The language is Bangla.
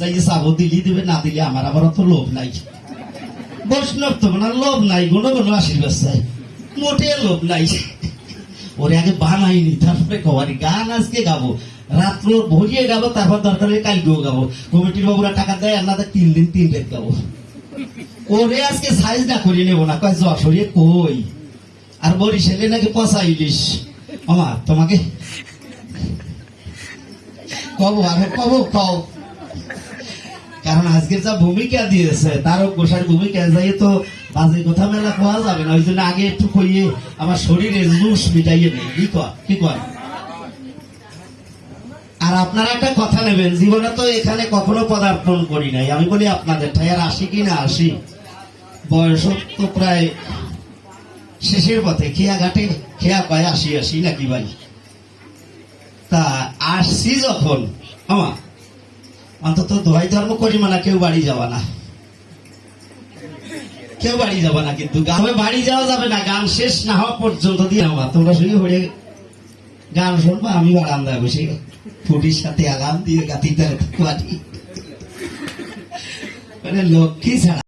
যাই চাবো দিলি দিবে, না দিলে আমার আবার অত লোভ নাই। বৈষ্ণব তো না লোভ নাই কোনো কোনো আশীর্বাদ চাই। মোটে লোভ নাই। ওরে আগে বানাইনি, তারপরে কবারি গান আজকে গাবো। রাত্র ভরিয়ে গাবো, তারপর দরকার হলে কালকেও গাবো। কমিটির বাবুরা টাকা দেয়, আর না তিন দিন তিন রেট গাবো। ওরে আজকে সাইজ না করিয়ে নেব না, কয় যশোরে কই? আর বরিশালে নাকি পচা ইলিশ? আমার তোমাকে কব, আর কব, কও। কারণ আজকের যা ভূমিকা দিয়েছে, তারও গোসার ভূমিকা যাই তো বাজে কথা মেলা কোয়া যাবে না ওই জন্য আগে একটু কইয়ে আমার শরীরে লুস মিটাইয়ে নেই। কি কর কি কর আর আপনারা একটা কথা নেবেন, জীবনে তো এখানে কখনো পদার্পণ করি নাই। আমি বলি আপনাদের ঠাইয়ার আসি কি না আসি? বয়স তো প্রায় শেষের পথে খেয়া ঘাটে খেয়া কয় আসি আসি নাকি ভাই? তা আসছি যখন আমার অন্তত দোয়াই ধর্ম করি মানে কেউ বাড়ি যাওয়া না। কেউ বাড়ি যাবা না কিন্তু। গ্রামে বাড়ি যাওয়া যাবে না, গান শেষ না হওয়া পর্যন্ত দিয়ে আমার তোমরা শুনে হয়ে গান শুনব আমি বারান্দায় বসে। ফুটির সাথে আগাম দিয়ে গাতিতে বাড়ি। মানে লক্ষ্মী ছাড়া